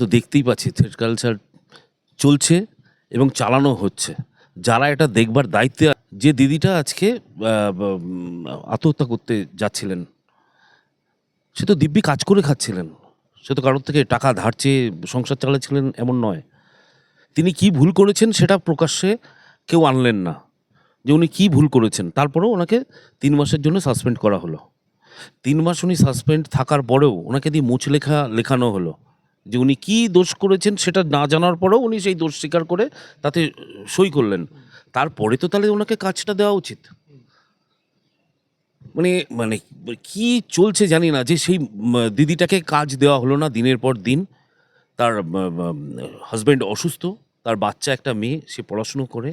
তো দেখতেই পাচ্ছি থ্রেড কালচার চলছে এবং চালানো হচ্ছে। যারা এটা দেখবার দায়িত্বে যে দিদিটা আজকে আত্মহত্যা করতে যাচ্ছিলেন, সে তো দিব্যি কাজ করে খাচ্ছিলেন। সে তো কারোর থেকে টাকা ধার চেয়ে সংসার চালাচ্ছিলেন এমন নয়। তিনি কি ভুল করেছেন সেটা প্রকাশ্যে কেউ আনলেন না। যে উনি কী ভুল করেছেন, তারপরেও ওনাকে তিন মাসের জন্য সাসপেন্ড করা হলো। তিন মাস উনি সাসপেন্ড থাকার পরেও ওনাকে দিয়ে মুছ লেখা লেখানো হলো। যে উনি কী দোষ করেছেন সেটা না জানার পরেও উনি সেই দোষ স্বীকার করে তাতে সই করলেন। তারপরে তো তাহলে ওনাকে কাজটা দেওয়া উচিত। মানে মানে কি চলছে জানি না, যে সেই দিদিটাকে কাজ দেওয়া হলো না দিনের পর দিন। তার হাজব্যান্ড অসুস্থ, তার বাচ্চা একটা মেয়ে, সে পড়াশুনো করে,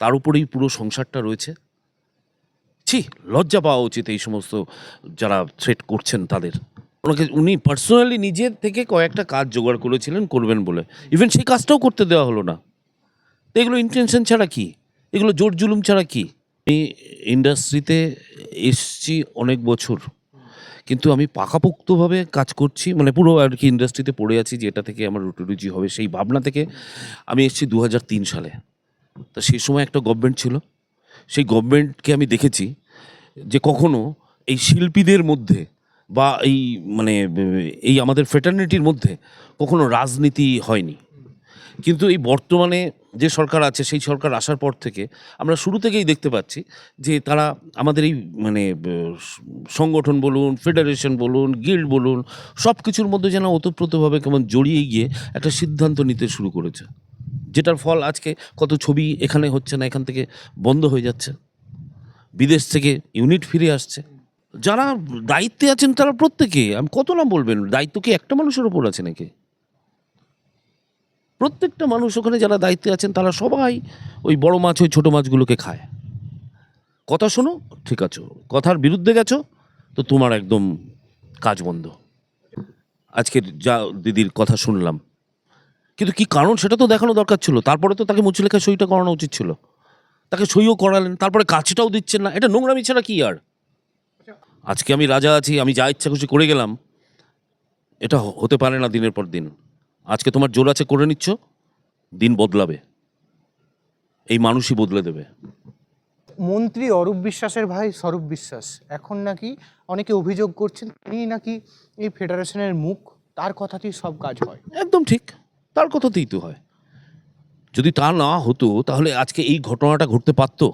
তার উপরেই পুরো সংসারটা রয়েছে। ছি, লজ্জা পাওয়া উচিত এই সমস্ত যারা থ্রেট করছেন তাদের। ওনাকে, উনি পার্সোনালি নিজের থেকে কয়েকটা কাজ জোগাড় করেছিলেন, করবেন বলে। ইভেন সেই কাজটাও করতে দেওয়া হলো না। তো এগুলো ইন্টেনশন ছাড়া কি? এগুলো জোর জুলুম ছাড়া কি? আমি ইন্ডাস্ট্রিতে এসছি অনেক বছর। কিন্তু আমি পাকাপোক্তভাবে কাজ করছি মানে পুরো আর কি ইন্ডাস্ট্রিতে পড়ে আছি যে এটা থেকে আমার রুটি হবে, সেই ভাবনা থেকে আমি এসেছি দু সালে। তা সেই সময় একটা গভর্নমেন্ট ছিল। সেই গভর্নমেন্টকে আমি দেখেছি যে কখনো এই শিল্পীদের মধ্যে বা এই মানে এই আমাদের ফেটার্নিটির মধ্যে কখনো রাজনীতি হয়নি। কিন্তু এই বর্তমানে যে সরকার আছে, সেই সরকার আসার পর থেকে আমরা শুরু থেকেই দেখতে পাচ্ছি যে তারা আমাদের এই মানে সংগঠন বলুন, ফেডারেশন বলুন, গিল্ড বলুন সব কিছুর মধ্যে যেন ওতপ্রোতভাবে কেমন জড়িয়ে গিয়ে একটা সিদ্ধান্ত নিতে শুরু করেছে। যেটার ফল আজকে কত ছবি এখানে হচ্ছে না, এখান থেকে বন্ধ হয়ে যাচ্ছে। বিদেশ থেকে ইউনিট ফিরে আসছে। যারা দায়িত্বে আছেন তারা প্রত্যেকে, আমি কত না বলবেন? দায়িত্ব কি একটা মানুষের ওপর আছে নাকি? প্রত্যেকটা মানুষ ওখানে যারা দায়িত্বে আছেন তারা সবাই ওই বড় মাছ, ওই ছোটো মাছগুলোকে খায়। কথা শোনো, ঠিক আছে? কথার বিরুদ্ধে গেছো, তো তোমার একদম কাজ বন্ধ। আজকের যা দিদির কথা শুনলাম। কিন্তু কি কারণ সেটা তো দেখানো দরকার ছিল। তারপরে তো তাকে মুচলেখা সইটা করানো উচিত ছিল। তাকে সইও করালেন, তারপরে কাজটাও দিচ্ছেন না। এটা নোংরামি ছাড়া কি আর? আজকে আমি রাজা আছি আমি যা ইচ্ছা খুশি করে গেলাম। এটা হতে পারে না দিনের পর দিন। আজকে তোমার জোর আছে করে নিচ্ছ দিন বদলাবে। এই মানুষই বদলে দেবে। মন্ত্রী অরূপ বিশ্বাসের ভাই স্বরূপ বিশ্বাস। এখন নাকি অনেকে অভিযোগ করছেন তিনি নাকি এই ফেডারেশনের মুখ। তার কথাতেই সব কাজ হয়। একদম ঠিক। তার কথাতেই তো হয়। যদি তা না হতো তাহলে আজকে এই ঘটনাটা ঘটতে পারতো?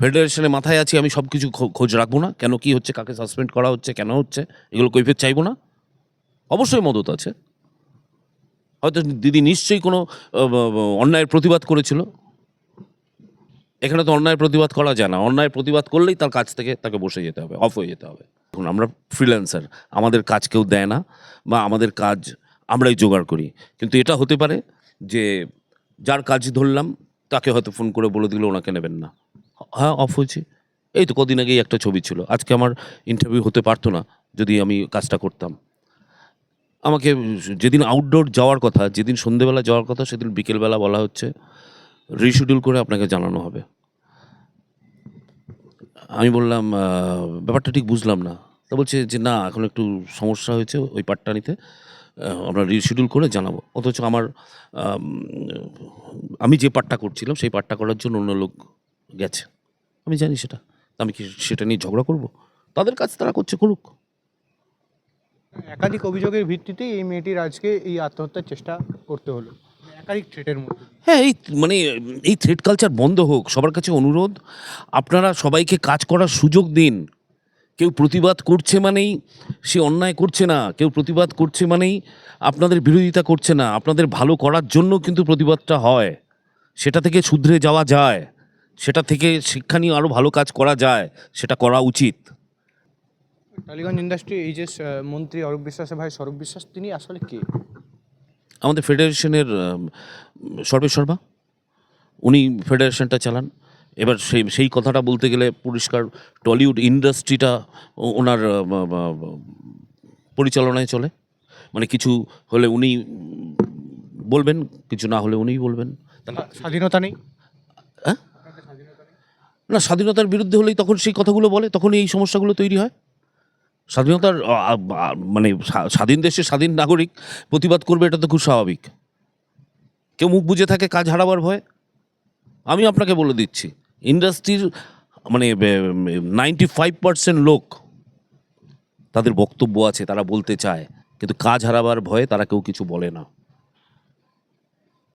ফেডারেশনের মাথায় আছি, আমি সব কিছু খোঁজ রাখব না। কেন কি হচ্ছে, কাকে সাসপেন্ড করা হচ্ছে, কেন হচ্ছে, এগুলো কৈফিয়ত চাইব না। অবশ্যই মদত আছে। হয়তো দিদি নিশ্চয়ই কোনো অন্যায়ের প্রতিবাদ করেছিল। এখানে তো অন্যায় প্রতিবাদ করা যায় না। অন্যায় প্রতিবাদ করলেই তার কাছ থেকে তাকে বসে যেতে হবে, অফ হয়ে যেতে হবে। এখন আমরা ফ্রিল্যান্সার আমাদের কাজ কেউ দেয় না, বা আমাদের কাজ আমরাই জোগাড় করি। কিন্তু এটা হতে পারে যে, যার কাজ ধরলাম, তাকে হয়তো ফোন করে বলে দিল ওনাকে নেবেন না। হ্যাঁ অফ হয়েছে। এই তো কদিন আগেই একটা ছবি ছিল। আজকে আমার ইন্টারভিউ হতে পারতো না, যদি আমি কাজটা করতাম। আমাকে যেদিন আউটডোর যাওয়ার কথা, যেদিন সন্ধেবেলা যাওয়ার কথা, সেদিন বিকেলবেলা বলা হচ্ছে রিশিডিউল করে আপনাকে জানানো হবে। আমি বললাম ব্যাপারটা ঠিক বুঝলাম না। তা বলছে যে, না, এখন একটু সমস্যা হয়েছে ওই পার্টটা নিতে। আমরা রিশিডিউল করে জানাব। অথচ আমার, আমি যে পার্টটা করছিলাম, সেই পার্টটা করার জন্য অন্য লোক গেছে। আমি জানি সেটা। আমি কি সেটা নিয়ে ঝগড়া করব? তাদের কাজ তারা করছে করুক। একাধিক অভিযোগের ভিত্তিতে এই মেয়েটির আজকে এই আত্মহত্যার চেষ্টা করতে হলো। একাধিক থ্রেটের মধ্যে। হ্যাঁ এই মানে এই থ্রেড কালচার বন্ধ হোক সবার কাছে অনুরোধ আপনারা সবাইকে কাজ করার সুযোগ দিন। কেউ প্রতিবাদ করছে মানেই সে অন্যায় করছে না কেউ প্রতিবাদ করছে মানেই আপনাদের বিরোধিতা করছে না। আপনাদের ভালো করার জন্য কিন্তু প্রতিবাদটা হয় সেটা থেকে শুধরে যাওয়া যায়। সেটা থেকে শিক্ষা নিয়ে আরও ভালো কাজ করা যায় সেটা করা উচিত। টালিগঞ্জ ইন্ডাস্ট্রি এই যে মন্ত্রী অরূপ বিশ্বাসের ভাই স্বরূপ বিশ্বাস তিনি আসলে কে? আমাদের ফেডারেশনের আম, সর্বেসর্বা উনি ফেডারেশনটা চালান। এবার সেই সেই কথাটা বলতে গেলে পরিষ্কার টলিউড ইন্ডাস্ট্রিটা ওনার পরিচালনায় চলে। মানে কিছু হলে উনি বলবেন কিছু না হলে উনিই বলবেন। স্বাধীনতা নেই। না, স্বাধীনতার বিরুদ্ধে হলেই তখন সেই কথাগুলো বলে, তখনই এই সমস্যাগুলো তৈরি হয়। স্বাধীনতার মানে স্বাধীন দেশের স্বাধীন নাগরিক প্রতিবাদ করবে, এটা তো খুব স্বাভাবিক। কেউ মুখ বুজে থাকে, কাজ হারাবার ভয়। আমি আপনাকে বলে দিচ্ছি, ইন্ডাস্ট্রির মানে নাইনটি ফাইভ পার্সেন্ট লোক তাদের বক্তব্য আছে, তারা বলতে চায়, কিন্তু কাজ হারাবার ভয়ে তারা কেউ কিছু বলে না।